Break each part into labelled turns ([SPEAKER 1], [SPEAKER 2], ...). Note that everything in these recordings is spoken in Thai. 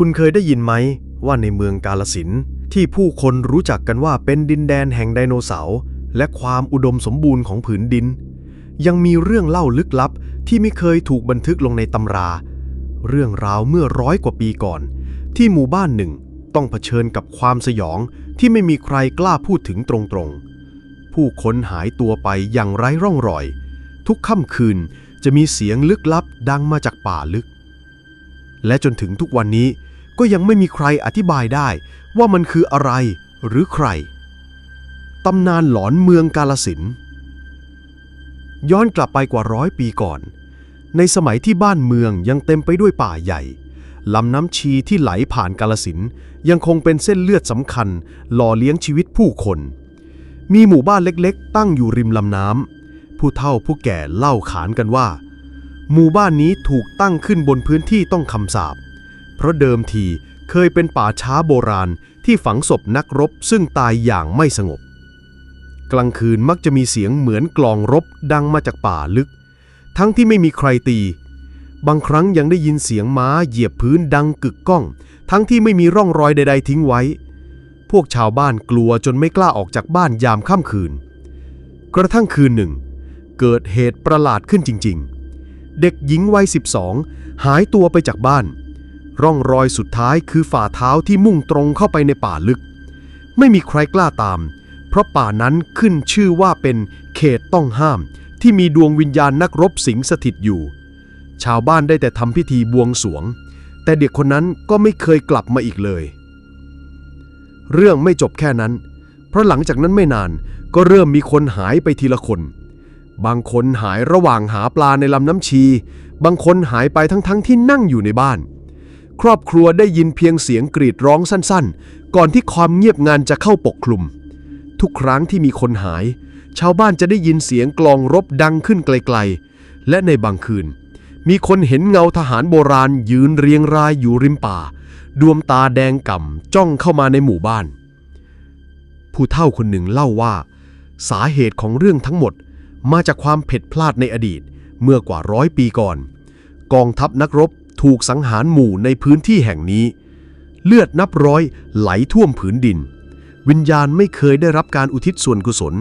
[SPEAKER 1] คุณเคยได้ยินไหมว่าในเมืองกาลสินที่ผู้คนรู้จักกันว่าเป็นดินแดนแห่งไดโนเสาร์และความอุดมสมบูรณ์ของผืนดิน ยังมีเรื่องเล่าลึกลับที่ไม่เคยถูกบันทึกลงในตำรา เรื่องราวเมื่อร้อยกว่าปีก่อน ที่หมู่บ้านหนึ่งต้องเผชิญกับความสยองที่ไม่มีใครกล้าพูดถึงตรงๆ ผู้คนหายตัวไปอย่างไร้ร่องรอย ทุกค่ำคืนจะมีเสียงลึกลับดังมาจากป่าลึก และจนถึงทุกวันนี้ก็ยังไม่มีใครอธิบายได้ว่ามันคืออะไรหรือใคร ตำนานหลอนเมืองกาลสิน ย้อนกลับไปกว่าร้อยปีก่อน ในสมัยที่บ้านเมืองยังเต็มไปด้วยป่าใหญ่ลำน้ำชีที่ไหลผ่านกาลสินยังคงเป็นเส้นเลือดสำคัญ หล่อเลี้ยงชีวิตผู้คน มีหมู่บ้านเล็กๆ ตั้งอยู่ริมลำน้ำผู้เฒ่าผู้แก่เล่าขานกันว่า หมู่บ้านนี้ถูกตั้งขึ้นบนพื้นที่ต้องคำสาป เพราะเดิมทีเคยเป็นป่าช้าโบราณที่ฝังศพนักรบซึ่งตายอย่างไม่สงบ กลางคืนมักจะมีเสียงเหมือนกลองรบดังมาจากป่าลึก ทั้งที่ไม่มีใครตี บางครั้งยังได้ยินเสียงม้าเหยียบพื้นดังกึกก้อง ทั้งที่ไม่มีร่องรอยใด ๆ ทิ้งไว้ พวกชาวบ้านกลัวจนไม่กล้าออกจากบ้านยามค่ำคืน กระทั่งคืนหนึ่ง เกิดเหตุประหลาดขึ้นจริง ๆ เด็กหญิงวัย 12 หายตัวไปจากบ้าน ร่องรอยสุดท้ายคือฝ่าเท้าที่มุ่งตรงเข้าไปในป่าลึก ไม่มีใครกล้าตาม เพราะป่านั้นขึ้นชื่อว่าเป็นเขตต้องห้าม ที่มีดวงวิญญาณนักรบสิงสถิตอยู่ ชาวบ้านได้แต่ทำพิธีบวงสรวง แต่เด็กคนนั้นก็ไม่เคยกลับมาอีกเลย เรื่องไม่จบแค่นั้น เพราะหลังจากนั้นไม่นานก็เริ่มมีคนหายไปทีละคน บางคนหายระหว่างหาปลาในลำน้ำชี บางคนหายไปทั้งๆทที่นั่งอยู่ในบ้าน ครอบครัวได้ยินเพียงเสียงกรีดร้องสั้นๆ ก่อนที่ความเงียบงานจะเข้าปกคลุม ทุกครั้งที่มีคนหาย ชาวบ้านจะได้ยินเสียงกลองรบดังขึ้นไกลๆ และในบางคืน มีคนเห็นเงาทหารโบราณยืนเรียงรายอยู่ริมป่า ดวงตาแดงก่ำจ้องเข้ามาในหมู่บ้าน ผู้เฒ่าคนหนึ่งเล่าว่า สาเหตุของเรื่องทั้งหมด มาจากความผิดพลาดในอดีตเมื่อกว่าร้อยปีก่อน กองทัพนักรบถูกสังหารหมู่ในพื้นที่แห่งนี้ เลือดนับร้อยไหลท่วมผืนดิน วิญญาณไม่เคยได้รับการอุทิศส่วนกุศล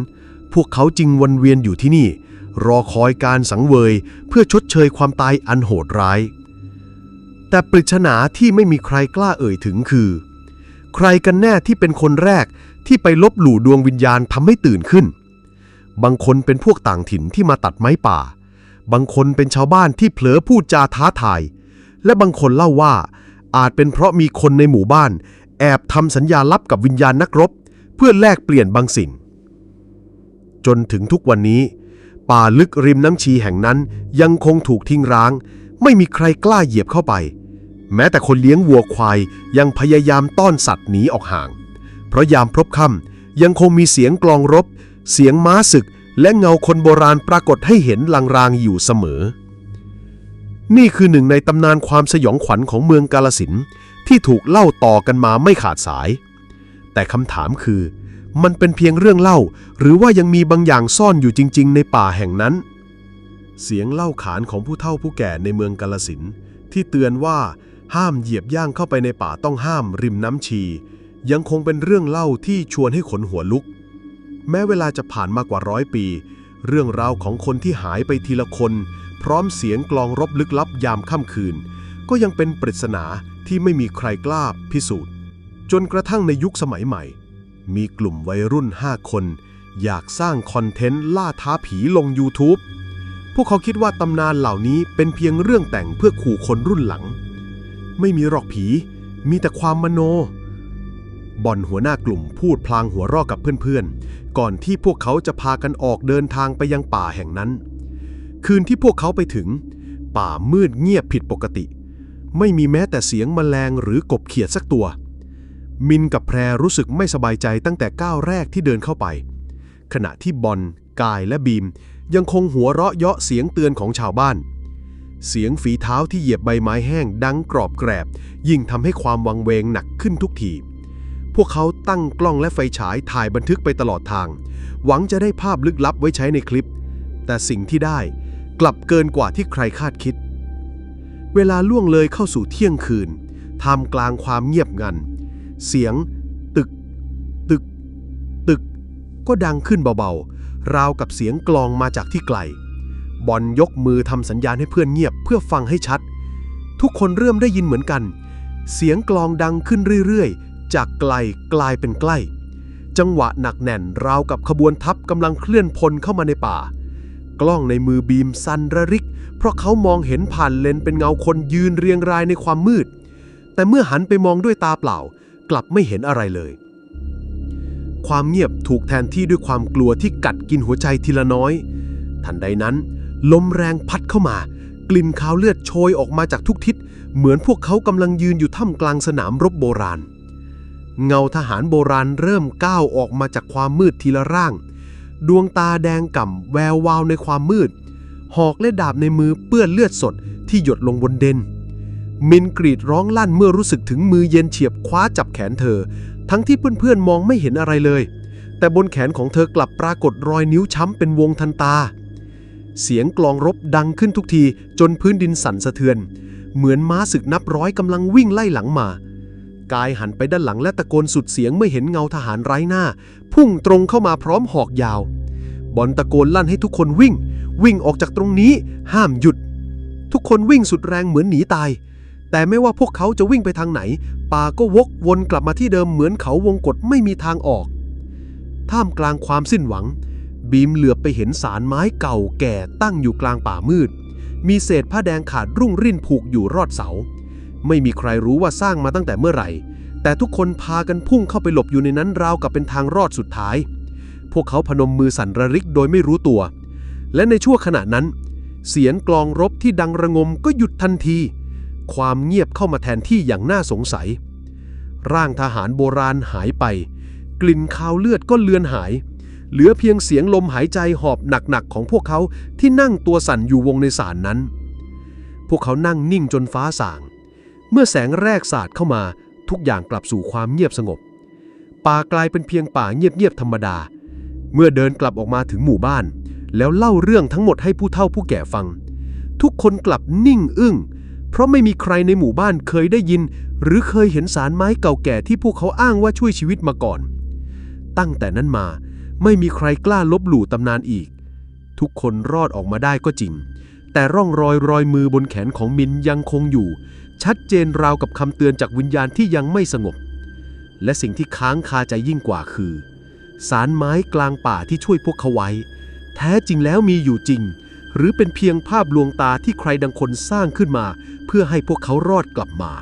[SPEAKER 1] พวกเขาจึงวนเวียนอยู่ที่นี่ รอคอยการสังเวยเพื่อชดเชยความตายอันโหดร้าย แต่ปริศนาที่ไม่มีใครกล้าเอ่ยถึงคือ ใครกันแน่ที่เป็นคนแรกที่ไปลบหลู่ดวงวิญญาณทำให้ตื่นขึ้น บางคนเป็นพวกต่างถิ่นที่มาตัดไม้ป่า บางคนเป็นชาวบ้านที่เผลอพูดจาท้าทาย และบางคนเล่าว่า อาจเป็นเพราะมีคนในหมู่บ้าน แอบทำสัญญาลับกับวิญญาณนักรบ เพื่อแลกเปลี่ยนบางสิ่ง จนถึงทุกวันนี้ ป่าลึกริมน้ำชีแห่งนั้นยังคงถูกทิ้งร้าง ไม่มีใครกล้าเหยียบเข้าไป แม้แต่คนเลี้ยงวัวควายยังพยายามต้อนสัตว์หนีออกห่าง เพราะยามพรบค่ำยังคงมีเสียงกลองรบ เสียงม้าศึกและเงาคนโบราณปรากฏให้เห็นลางๆอยู่เสมอ นี่คือหนึ่งในตำนานความสยองขวัญของเมืองกาลสินที่ถูกเล่าต่อกันมาไม่ขาดสาย แต่คำถามคือ มันเป็นเพียงเรื่องเล่า หรือว่ายังมีบางอย่างซ่อนอยู่จริง ๆ ในป่าแห่งนั้น เสียงเล่าขานของผู้เฒ่าผู้แก่ในเมืองกาลสินที่เตือนว่าห้ามเหยียบย่างเข้าไปในป่าต้องห้ามริมน้ำชี ยังคงเป็นเรื่องเล่าที่ชวนให้ขนหัวลุก แม้เวลาจะผ่านมากว่าร้อยปี เรื่องราวของคนที่หายไปทีละคน พร้อมเสียงกลองรบลึกลับยามค่ำคืน ก็ยังเป็นปริศนาที่ไม่มีใครกล้าพิสูจน์ จนกระทั่งในยุคสมัยใหม่ มีกลุ่มวัยรุ่น 5 คน อยากสร้างคอนเทนต์ล่าท้าผีลง YouTube พวกเขาคิดว่าตำนานเหล่านี้เป็นเพียงเรื่องแต่งเพื่อขู่คนรุ่นหลัง ไม่มีหรอกผี มีแต่ความมโน บอนหัวหน้ากลุ่มพูดพลางหัวเรอกับเพื่อนๆ ก่อนที่พวกเขาจะพากันออกเดินทางไปยังป่าแห่งนั้น คืนที่พวกเขาไปถึง ป่ามืดเงียบผิดปกติ ไม่มีแม้แต่เสียงแมลงหรือกบเขียดสักตัว มินกับแพรรู้สึกไม่สบายใจตั้งแต่ก้าวแรกที่เดินเข้าไป ขณะที่บอลกายและบีม ยังคงหัวเราะเยาะเสียงเตือนของชาวบ้าน เสียงฝีเท้าที่เหยียบใบไม้แห้งดังกรอบแกรบ ยิ่งทำให้ความวังเวงหนักขึ้นทุกที พวกเขาตั้งกล้องและไฟฉายถ่ายบันทึกไปตลอดทาง หวังจะได้ภาพลึกลับไว้ใช้ในคลิป แต่สิ่งที่ได้กลับเกินกว่าที่ใครคาดคิด เวลาล่วงเลยเข้าสู่เที่ยงคืนท่ามกลางความเงียบงัน เสียง ตึก ตึก ตึก ก็ดังขึ้นเบาๆ ราวกับเสียงกลองมาจากที่ไกล บอลยกมือทำสัญญาณให้เพื่อนเงียบเพื่อฟังให้ชัด ทุกคนเริ่มได้ยินเหมือนกัน เสียงกลองดังขึ้นเรื่อยๆ จากไกลกลายเป็นใกล้ จังหวะหนักแน่นราวกับขบวนทัพกำลังเคลื่อนพลเข้ามาในป่า กล้องในมือบีมสั่นระริก เพราะเขามองเห็นผ่านเลนเป็นเงาคนยืนเรียงรายในความมืด แต่เมื่อหันไปมองด้วยตาเปล่า กลับไม่เห็นอะไรเลย ความเงียบถูกแทนที่ด้วยความกลัวที่กัดกินหัวใจทีละน้อย ทันใดนั้น ลมแรงพัดเข้ามากลิ่นคาวเลือดโชยออกมาจากทุกทิศ เหมือนพวกเขากำลังยืนอยู่ท่ามกลางสนามรบโบราณ เงาทหารโบราณเริ่มก้าวออกมาจากความมืดทีละร่าง ดวงตาแดงก่ำแวววาวในความมืด หอกและดาบในมือเปื้อนเลือดสดที่หยดลงบนเดนมินกรีดร้องลั่นเมื่อรู้สึกถึงมือเย็นเฉียบคว้าจับแขนเธอ ทั้งที่เพื่อนๆมองไม่เห็นอะไรเลย แต่บนแขนของเธอกลับปรากฏรอยนิ้วช้ำเป็นวงทันตา เสียงกลองรบดังขึ้นทุกทีจนพื้นดินสั่นสะเทือน เหมือนม้าศึกนับร้อยกำลังวิ่งไล่หลังมา กายหันไปด้านหลังและตะโกนสุดเสียงเมื่อเห็นเงาทหารไร้หน้า พุ่งตรงเข้ามาพร้อมหอกยาว บอลตะโกนลั่นให้ทุกคนวิ่ง วิ่งออกจากตรงนี้ ห้ามหยุด ทุกคนวิ่งสุดแรงเหมือนหนีตาย แต่ไม่ว่าพวกเขาจะวิ่งไปทางไหน ป่าก็วกวนกลับมาที่เดิมเหมือนเขาวงกฏไม่มีทางออก ท่ามกลางความสิ้นหวัง บีมเหลือบไปเห็นสารไม้เก่าแก่ตั้งอยู่กลางป่ามืด มีเศษผ้าแดงขาดรุ่งริ่นผูกอยู่รอดเสา ไม่มีใครรู้ว่าสร้างมาตั้งแต่เมื่อไหร่ แต่ทุกคนพากันพุ่งเข้าไปหลบอยู่ในนั้นราวกับเป็นทางรอดสุดท้าย พวกเขาพนมมือสั่นระริกโดยไม่รู้ตัว และในชั่วขณะนั้น เสียงกลองรบที่ดังระงมก็หยุดทันที ความเงียบเข้ามาแทนที่อย่างน่าสงสัย ร่างทหารโบราณหายไป กลิ่นคาวเลือดก็เลือนหาย เหลือเพียงเสียงลมหายใจหอบหนักๆของพวกเขาที่นั่งตัวสั่นอยู่วงในศาลนั้น พวกเขานั่งนิ่งจนฟ้าสาง เมื่อแสงแรกสาดเข้ามาทุกอย่างกลับสู่ความเงียบสงบ ป่ากลายเป็นเพียงป่าเงียบๆธรรมดา เมื่อเดินกลับออกมาถึงหมู่บ้าน แล้วเล่าเรื่องทั้งหมดให้ผู้เฒ่าผู้แก่ฟัง ทุกคนกลับนิ่งอึ้ง เพราะไม่มีใครในหมู่บ้านเคยได้ยิน หรือเคยเห็นสารไม้เก่าแก่ที่พวกเขาอ้างว่าช่วยชีวิตมาก่อน ตั้งแต่นั้นมาไม่มีใครกล้าลบหลู่ตำนานอีก ทุกคนรอดออกมาได้ก็จริง แต่ร่องรอยรอยมือบนแขนของมินยังคงอยู่ ชัดเจนราวกับคำเตือนจากวิญญาณที่ยังไม่สงบ และสิ่งที่ค้างคาใจยิ่งกว่าคือ สารไม้กลางป่าที่ช่วยพวกเขาไว้ แท้จริงแล้วมีอยู่จริง หรือเป็นเพียงภาพลวงตาที่ใครดังคนสร้างขึ้นมา เพื่อให้พวกเขารอดกลับมา